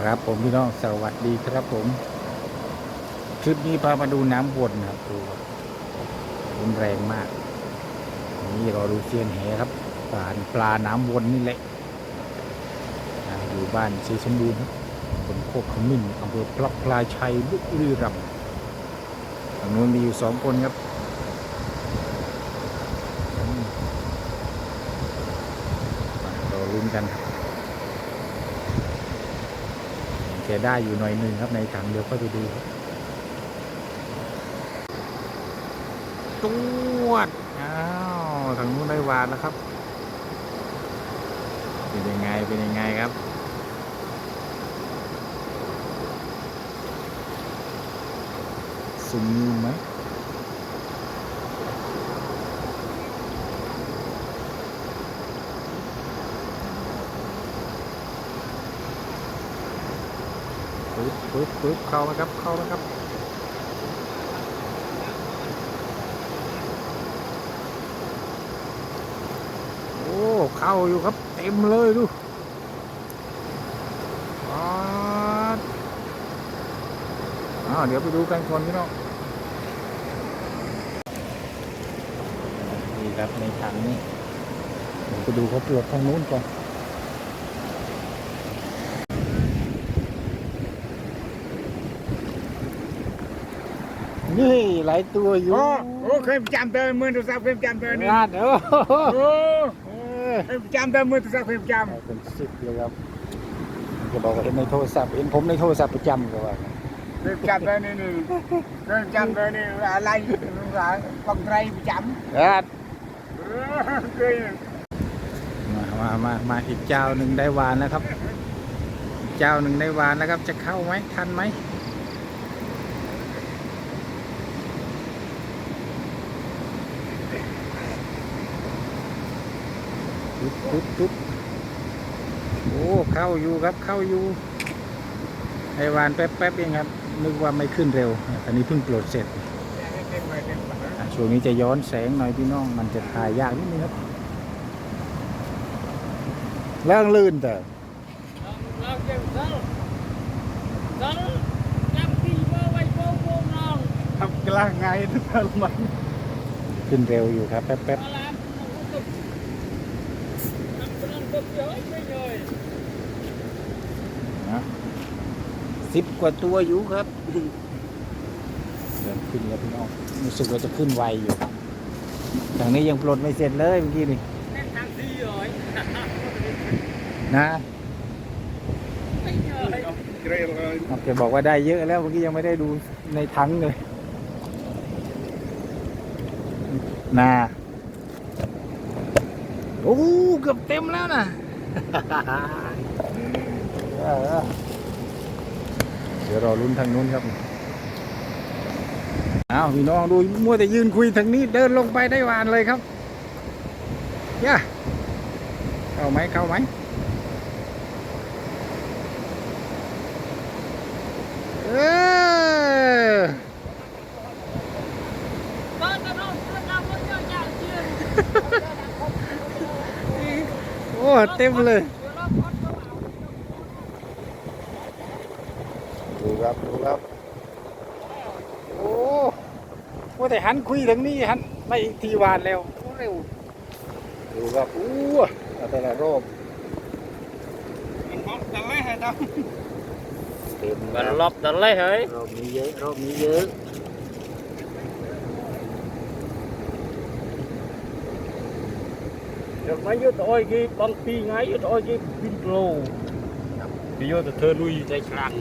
ครับผมพี่น้องสวัสดีครับผม คลิปนี้พามาดูน้ำวนนะครับดูรุนแรงมาก นี่เราดูเซียนแหครับปลาปลาน้ำวนนี่แหละอยู่บ้านศรีสมบูรณ์ครับนโคกขมิ้นอำเภอพลับพลายชัยบุรีรัมย์ทางนู้นมีอยู่สองคนครับอืมมาเราลุ้นกันครับ แกได้อยู่หน่อยหนึ่งครับในถังเดี๋ยวก็ไปดูครับตวดอ้าวทางนู้นได้วานแล้วครับ เป็นยังไงเป็นยังไงครับสุ่มนิ้วไหม ปึ๊บปึ๊บปึ๊บเข้าไหมครับ เข้าไหมครับ โอ้ เข้าอยู่ครับ เต็มเลยดูอ๋ออ้าวเดี๋ยวไปดูกันคนพี่น้องนี่ครับในถังนี้เดี๋ยวไปดูเขาตรวจทางนู้นก่อน นี่หลายตัวอยู่โอ้โอ้เคยประจำเติมมือโทรศัพท์เคยประจำเติมนี่งานเออโอ้เออเคยประจำเติมมือโทรศัพท์เคยประจเอาเป็นสิบเลยครับมันจะบอกว่าเห็นในโทรศัพท์เห็นผมในโทรศัพท์ประจำก็ว่าำเคยประจำเติมนี่นี่เคยประจำเติมนี่อะไรกองไตรประจครับำเออเคยมามามามาอีกเจ้าหนึ่งได้วานแล้วครับอีกเจ้าหนึ่งได้วานแล้วครับ จะเข้าไหมทันไหม ตุ๊บตุ๊บตุ๊บโอ้เข้าอยู่ครับเข้าอยู่ไอวานแป๊บแป๊บๆเองครับนึกว่าไม่ขึ้นเร็วอันนี้เพิ่งโปลดเสร็จอะช่วงนี้จะย้อนแสงหน่อยพี่น้อง มันจะถ่ายยากนิดนึงครับเรื่องลื่นแต่เราเก็บเสาเสาจับที่เบอร์ไว้โป้งโป้งน้องทำกลางไงทุกท่านมันขึ้นเร็วอยู่ครับแป๊บแป๊บ มาลามน้องก็ทำเป็ นตัวเยอะไม่เลยๆนะสิบกว่าตัวอยู่ครับเดินขึ้นแล้วพี่น้องรู้สึกว่าจะขึ้นไวอยู่ทางนี้ยังปลดไม่เสร็จเลยเมื่อกี้นี่แค่ทางที่เลยนะไม่เลยเกลียดเลยแกบอกว่าได้เยอะแล้วเมื่อกี้ยังไม่ได้ดูในถังเลยนาโอ้เกือบเต็มแล้วนะ เดี๋ยวรอลุ้นทางนู้นครับอ้าวพี่น้องดูมัวแต่ยืนคุยทางนี้เดินลงไปได้หวานเลยครับย่าเข้าไหมเข้าไหมเออ ตอนนั้นเราทำมันเยอะอย่างเดียว โอ้ เต็มเลยเดี๋ยวเราพอดเข้าเอาดูครับ ดูครับ โอ้ว่าแต่หันคุยทางนี้หันไม่อีกทีหวานแล้วโอ้เร็ว ดูครับอู้เอาแต่ละรอบมันมองแต่ไม่ให้ทเต็มมันแล้วลบตะเลยเฮ้ย รอบนี้เยอะ รอบนี้เยอะ เดี๋ยวไม่ยุดอ้อยกี่บางปีไงยุดอ้อยกี่บินโลพี่ยุดเธอลุยใจครั้ง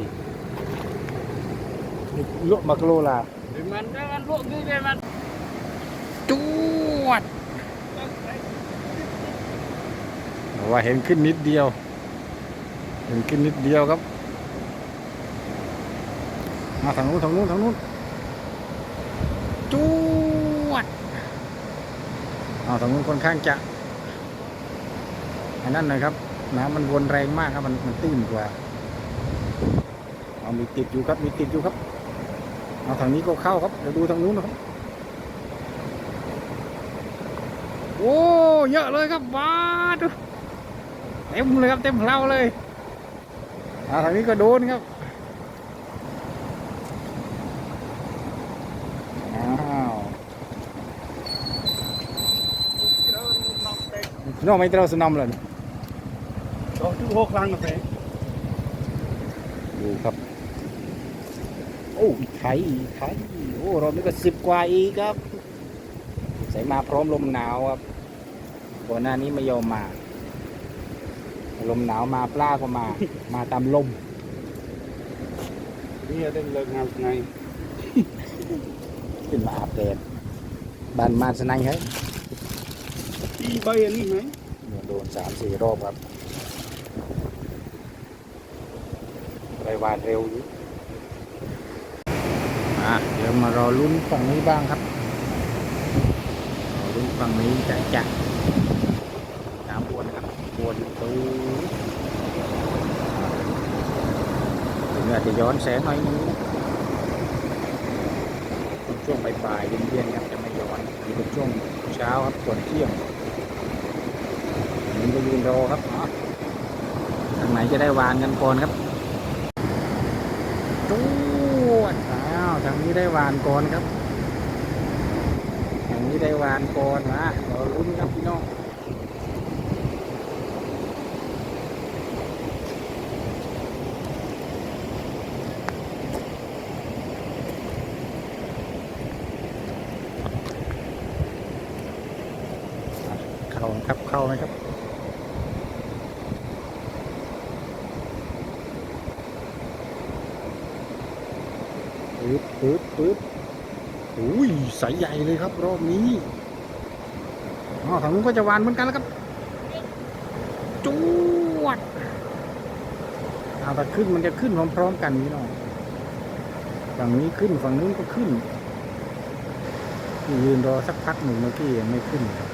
นี่ลวกมักโลลาเดี๋ยวมันได้มันพวกนี้ได้มันจวดว่าเห็นขึ้นนิดเดียว เห็นขึ้นนิดเดียวครับ มาทางนู้นทางนู้นทางนู้นจวดเอาทางนู้นค่อนข้างจะ อันนั้นนะครับน้ำมันวนแรงมากครับมันมันตื้นกว่าเอามีติดอยู่ครับมีติดอยู่ครับเอาทางนี้ก็เข้าครับเดี๋ยวดูทางนู้นนะครับโอ้เยอะเลยครับว้าดูเต็มเลยครับเต็มเพลาเลยอ่าทางนี้ก็โดนครับอ้าวน้องไม่เท่าสนอมเลย Có chú hô khăn là phải ดูครับ โอ้ไทยอีกไทยโอ้รอบนี้ก็สิบกว่าอีกครับ ใส่มาพร้อมลมหนาวครับก่อนหน้านี้ไม่ยอมมา ลมหนาวมาปลาก็มา มาตามลม Đi ở đây lần nào ngày ขึ้นมาอาบแดดบานมาสนังเฮ้ย Đi bay ở đi mấy โดนสามสี่รอบครับ ไปวานเร็วอยู่อะเดี๋ยวมารอลุ้นฝั่งนี้บ้างครับรอลุ้นฝั่งนี้จะจะน้ำวนครับวนตูถึงอาจจะย้อนแสงหน่อยนึงช่วงบ่ายๆเย็นๆครับจะไม่ย้อนนี่เป็นช่วงเช้าครับส่วนเที่ยงมันก็ยืนรอครับเนาะทางไหนจะได้วานกันก่อนครับ จูดอ้าวทางนี้ได้วานก่อนครับ ทางนี้ได้วานก่อนนะเราลุ้นครับพี่น้องเข้าครับเข้าไหมครับ ปึ๊บปึ๊บปึ๊บอุ้ยสายใหญ่เลยครับ รอบนี้อ๋อฝั่งนู้นก็จะวานเหมือนกันแล้วครับจวดเอาแต่ขึ้นมันจะขึ้นพร้อมๆกันนี่น้องฝั่งนี้ขึ้นฝั่งนู้นก็ขึ้นยืนรอสักพักหนึ่งเมื่อกี้ยังไม่ขึ้นครับ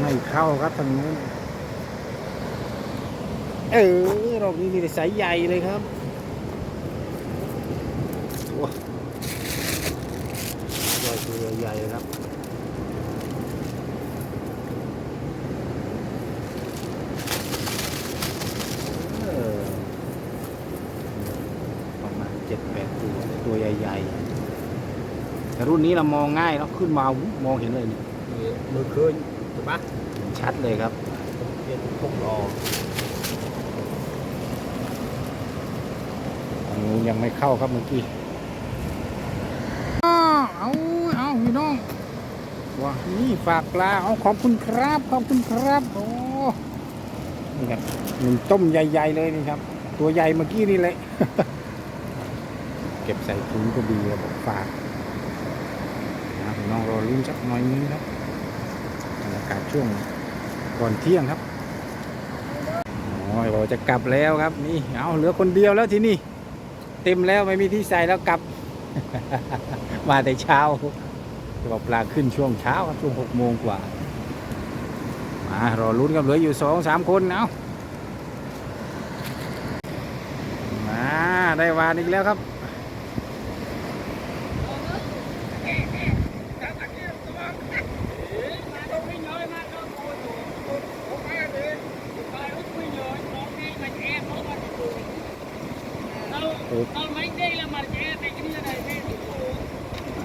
ไม่เข้าครับทางนู้น เออรอบนี้มีแต่สายใหญ่เลยครับโอ้ยอดตัวใหญ่เลยครับเออประมาณเจ็ดแปดตัวตัวใหญ่ๆ แต่รุ่นนี้เรามองง่ายแล้วขึ้นมาหูมองเห็นเลยนี่ Mới khơi Tụi bác เห็นชัดเลยครับ Trên không lò ทาง นู้นยังไม่เข้าครับเมื่อกี้เอาเอาพี่น้องว้านี่ฝากปลาเอาขอบคุณครับ ขอบคุณครับโอ้นี่ครับหนึ่งต้มใหญ่ ๆ เลยนี่ครับ ตัวใหญ่เมื่อกี้นี่เลยเก็บใส่ถุงก็ดีครับฝากนะพี่น้องรอลุ้นสักหน่อยนึงครับบรรยากาศช่วงก่อนเที่ยงครับโอ้ยเราจะกลับแล้วครับนี่เอาเหลือคนเดียวแล้วที่นี่ เต็มแล้วไม่มีที่ใส่แล้วกลับ มาแต่เช้าบอกปลาขึ้นช่วงเช้าครับช่วงหกโมงกว่า มารอลุ้นกันเหลืออยู่สองสามคนเอามาได้วานอีกแล้วครับ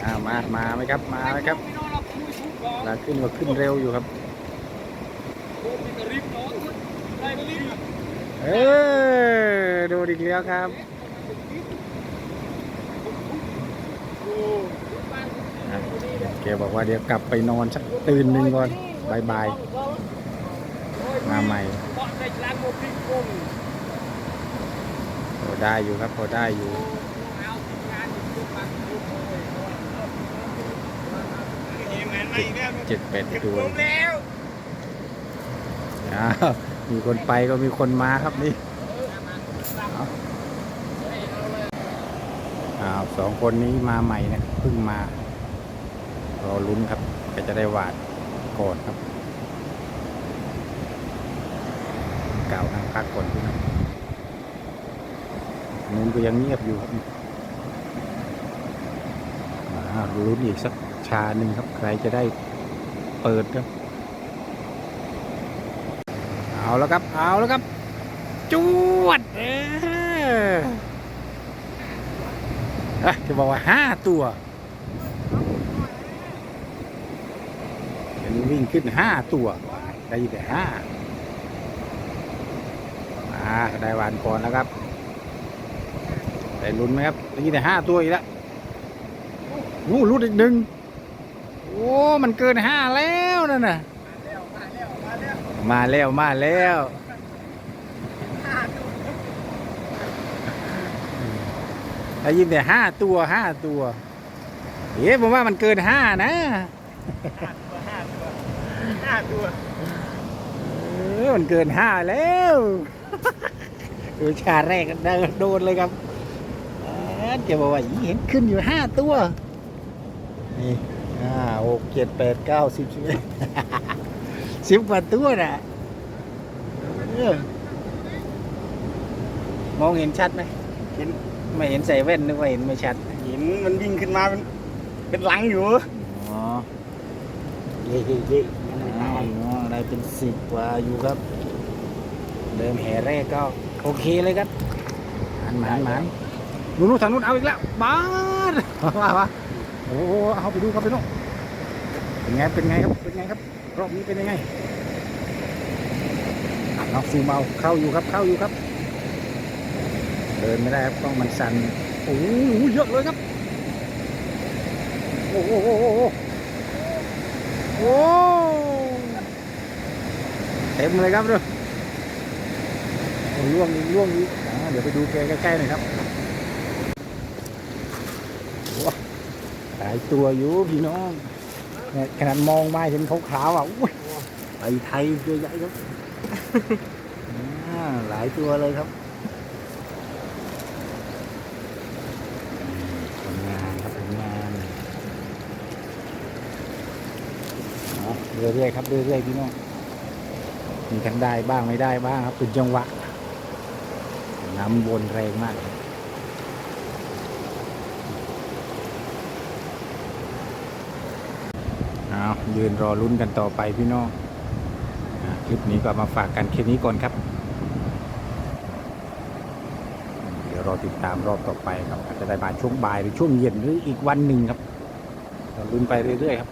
มามามาไหมครับมาไหมครับลาขึ้นก็ขึ้นเร็วอยู่ครับเออดูอีกแล้วครับแกบอกว่าเดี๋ยวกลับไปนอนสักตื่นหนึ่งก่อนบายบายมาใหม่ พอได้อยู่ครับพอได้อยู่เจ็ดแปดตัวอ้าวมีคนไปก็มีคนมาครับนี่อ้าวสองคนนี้มาใหม่นะเพิ่งมารอลุ้นครับก็จะได้หวาดก่อนครับ เก่าทางพักก่อนพี่น้อง นู้นก็ยังเงียบอยู่ครับอ่าลุ้นอีกสักชาหนึ่งครับ ใครจะได้เปิดครับ เอาแล้วครับ เอาแล้วครับ จวดเออะจะบอกว่าห้าตัวอันนี้วิ่งขึ้นห้าตัวได้แต่ห้ามาได้วานก่อนแล้วครับ ได้ลุ้นไหมครับได้แต่ห้าตัวอีกแล้วนู่นรุดอีกหนึ่งโอ้มันเกินห้าแล้วนั่นน่ะมาแล้วมาแล้วได้ยินแต่ห้าตัวห้าตัวเอ๊ะผมว่ามันเกินห้านะห้าตัวห้าตัวเออมันเกินห้าแล้วดูชาแรกโดนเลยครับ อ่าจะบอกว่าอีเห็นขึ้นอยู่ห้าตัว นี่ห้าหกเจ็ดแปดเก้าสิบสิบเอ็ดสิบกว่าตัวน่ะเออมองเห็นชัดไหมเห็นไม่เห็นใส่แว่นนึกว่าเห็นไม่ชัด เห็นมันวิ่งขึ้นมาเป็นเป็นหลังอยู่อ๋อเย่เย่เย่อ๋อได้เป็นสิบกว่าอยู่ครับ เดิมแห่แรกก็โอเคเลยครับหมันหมันหมันนู่ นนู่นทางนู้นเอาอีกแล้วบ้านว้าวะโอ้เอาไปดูครับไปนู่นเป็นไงเป็นไงครับเป็นไงครับรอบนี้เป็นยังไงเอาซูมเอาเข้าอยู่ครับเข้าอยู่ครับ เดินไม่ได้ครับต้องมันสั่นโอ้โหเยอะเลยครับโอ้โหโอ้โหโอ้เต็มเลยครับดูโอ้ล่วงอีกล่วงอีกเดี๋ยวไปดูแกใกล้ๆหน่อยครับว้า หลายตัวอยู่พี่น้องนี่ขนาดมองมาเห็นขาวๆอะอุ้ยไปไทยตัวใหญ่ครับอ่าหลายตัวเลยครับผลงานครับผลงานเอาเรื่อยๆครับเรื่อยๆพี่น้องมีทั้งได้บ้างไม่ได้บ้างครับเป็นจังหวะน้ำวนแรงมากครับ เอายืนรอลุ้นกันต่อไปพี่น้องคลิปนี้ก็มาฝากกันแค่นี้ก่อนครับ เดี๋ยวรอติดตามรอบต่อไปครับอาจจะได้มาช่วงบ่ายหรือช่วงเย็นหรืออีกวันหนึ่งครับเราลุ้นไปเรื่อยๆครับ